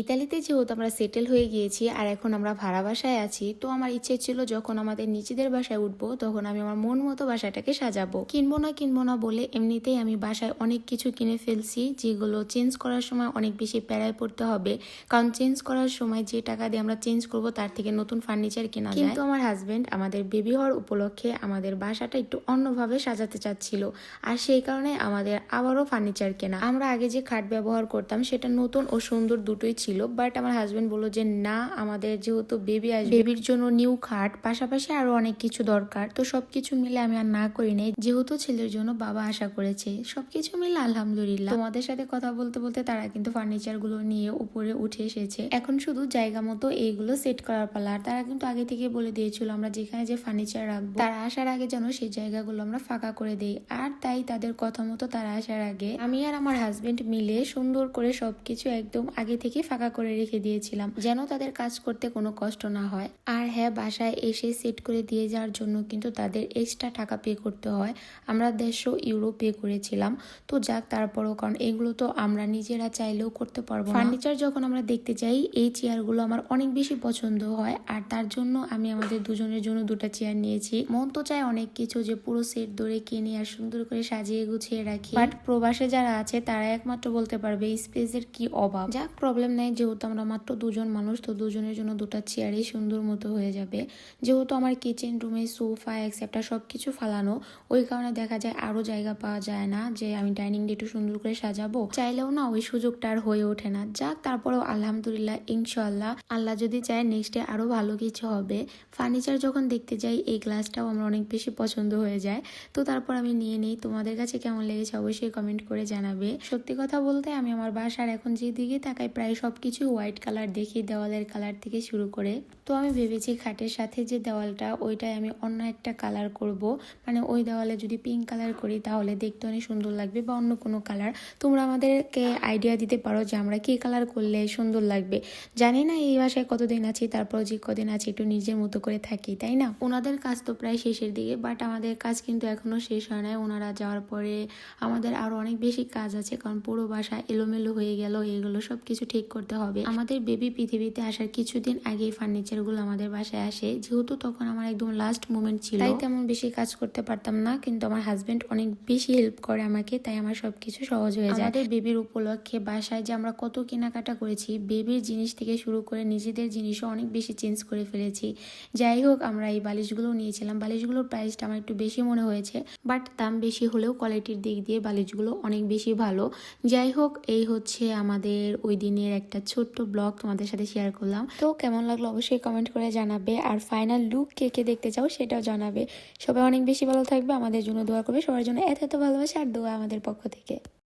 ইতালিতে যেহেতু আমরা সেটেল হয়ে গিয়েছি আর এখন আমরা ভাড়া বাসায় আছি, তো আমার ইচ্ছে ছিল যখন আমাদের নিজেদের বাসায় উঠবো তখন আমি আমার মন মতো বাসাটাকে সাজাবো। কিনবো না কিনবো না বলে এমনিতেই আমি বাসায় অনেক কিছু কিনে ফেলছি, যেগুলো চেঞ্জ করার সময় অনেক বেশি প্যারায় পড়তে হবে। কারণ চেঞ্জ করার সময় যে টাকা দিয়ে আমরা চেঞ্জ করব তার থেকে নতুন ফার্নিচার কেনা যায়। কিন্তু আমার হাজবেন্ড আমাদের বেবি হওয়ার উপলক্ষে আমাদের বাসাটা একটু অন্যভাবে সাজাতে চাচ্ছিল আর সেই কারণে আমাদের আবারও ফার্নিচার কেনা। আমরা আগে যে খাট ব্যবহার করতাম সেটা নতুন ও সুন্দর দুটোই ছিল বাট আমার হাজবেন্ড বলল যে, না, আমাদের যেহেতু বেবি আসবে বেবির জন্য নিউ খাট পাশাপাশি আরও অনেক কিছু দরকার। তো সবকিছু মিলে আমি আর না করি নাই, যেহেতু ছেলের জন্য বাবা আশা করেছে। সবকিছু মিলে আলহামদুলিল্লাহ। তোমাদের সাথে কথা বলতে বলতে তারা কিন্তু ফার্নিচারগুলো নিয়ে উপরে উঠে এসেছে। এখন শুধু জায়গা মতো এইগুলো সেট করার পালা। আর তারা কিন্তু আগে থেকে বলে দিয়েছিল, আমরা যেখানে যে ফার্নিচার রাখব, তারা আসার আগে যেন সেই জায়গাগুলো আমরা ফাঁকা করে দেই। আর তাই তাদের কথা মতো তারা আসার আগে আমি আর আমার হাজবেন্ড মিলে সুন্দর করে সবকিছু একদম আগে থেকে ফাঁকা করে রেখে দিয়েছিলাম, যেন তাদের কাজ করতে কোনো কষ্ট না হয়। আর হ্যাঁ বাসায় এসে সেট করে দিয়ে যাওয়ার জন্য কিন্তু তাদের এক্সট্রা টাকা পে করতে হয়। আমরা দেড়শো ইউরো পে করেছিলাম। তো যাক, তারপরও কারণ এগুলো তো আমরা নিজেরা চাইলেও করতে পারব ফার্নিচার যখন আমরা দেখতে চাই, এই চেয়ারগুলো আমার অনেক বেশি পছন্দ হয়। আর তার জন্য আমি আমাদের দুজনের জন্য দুটো চেয়ার নিয়েছি। মন তো চায় অনেক কিছু যে পুরো সেট ধরে কিনে আর সুন্দর করে সাজিয়ে গুছিয়ে রাখি। বাট প্রবাসে যারা আছে, তারা একমাত্র বলতে পারবে স্পেসের কি অভাব? যাক প্রবলেম নাই, যেহেতু আমরা মাত্র দুজন মানুষ, তো দুজনের জন্য দুটো চেয়ারই সুন্দর মতো হয়ে যাবে। যেহেতু আমার কিচেন রুমে সোফা এক্সেপ্টা সব কিছু ফালানো, ওই কারণে দেখা যায় আরও জায়গা পাওয়া যায় না যে আমি ডাইনিং ডে একটু সুন্দর করে সাজাবো। চাইলেও না, ওই সুযোগটা আর হয়ে ওঠে না। যাক, তারপরেও আলহামদুলিল্লাহ ইনশাল্লাহ আল্লাহ যদি চায় নেক্সটে আরও ভালো কিছু হবে। ফার্নিচার যখন দেখতে যাই, এই গ্লাসটাও আমার অনেক বেশি পছন্দ হয়ে যায়। তো তারপর আমি নিয়ে নিই। তোমাদের কাছে কেমন লেগেছে অবশ্যই কমেন্ট করে জানাবে। সত্যি কথা বলতে, আমি আমার বাসার এখন যেদিকে তাকাই, প্রায় সবকিছু হোয়াইট কালার দেখি, দেওয়ালের কালার থেকে শুরু করে। তো আমি ভেবেছি খাটের সাথে যে দেওয়ালটা, ওইটাই আমি অন্য একটা কালার করব। মানে ওই দেওয়ালে যদি পিঙ্ক কালার করি, তাহলে দেখতে অনেক সুন্দর লাগবে বা অন্য কোনো কালার তোমরা আমাদেরকে আইডিয়া দিতে পারো যে আমরা কি কালার করলে সুন্দর লাগবে। জানি না এই বাসায় কতদিন আছি তারপর যে কদিন আছে, একটু নিজের মতো করে থাকি, তাই না? ওনাদের কাজ তো প্রায় শেষের দিকে বাট আমাদের কাজ কিন্তু এখনও শেষ হয় নাই। ওনারা যাওয়ার পরে আমাদের আরও অনেক বেশি কাজ আছে, কারণ পুরো বাসা এলোমেলো হয়ে গেল এগুলো সব কিছু ঠিক করতে হবে। আমাদের বেবি পৃথিবীতে আসার কিছুদিন আগে ফার্নিচারগুলো আমাদের বাসায় আসে। যেহেতু তখন আমার একদম লাস্ট মোমেন্ট ছিল। তাই তেমন বেশি কাজ করতে পারতাম না কিন্তু আমার হাজবেন্ড অনেক বেশি হেল্প করে আমাকে তাই আমার সবকিছু সহজ হয়ে যায়। আমাদের বেবির উপলক্ষে বাসায় যে আমরা কত কেনাকাটা করেছি বেবির জিনিস থেকে শুরু করে নিজেদের জিনিসও অনেক বেশি চেঞ্জ করে ফেলেছি। যাই হোক আমরা এই বালিশগুলো নিয়েছিলাম। বালিশগুলোর প্রাইসটা আমার একটু বেশি মনে হয়েছে বাট দাম বেশি হলেও কোয়ালিটির দিক দিয়ে বালিশগুলো অনেক বেশি ভালো। যাই হোক এই হচ্ছে আমাদের ওই দিনের একটা ছোট্ট ব্লগ তোমাদের সাথে শেয়ার করলাম। তো কেমন লাগল অবশ্যই কমেন্ট করে জানাবে। আর ফাইনাল লুক কে কে দেখতে চাও সেটাও জানাবে। সবাই অনেক বেশি ভালো থাকবে। আমাদের জন্য দোয়া করবে। সবার জন্য এত এত ভালোবাসা আর দোয়া আমাদের পক্ষ থেকে।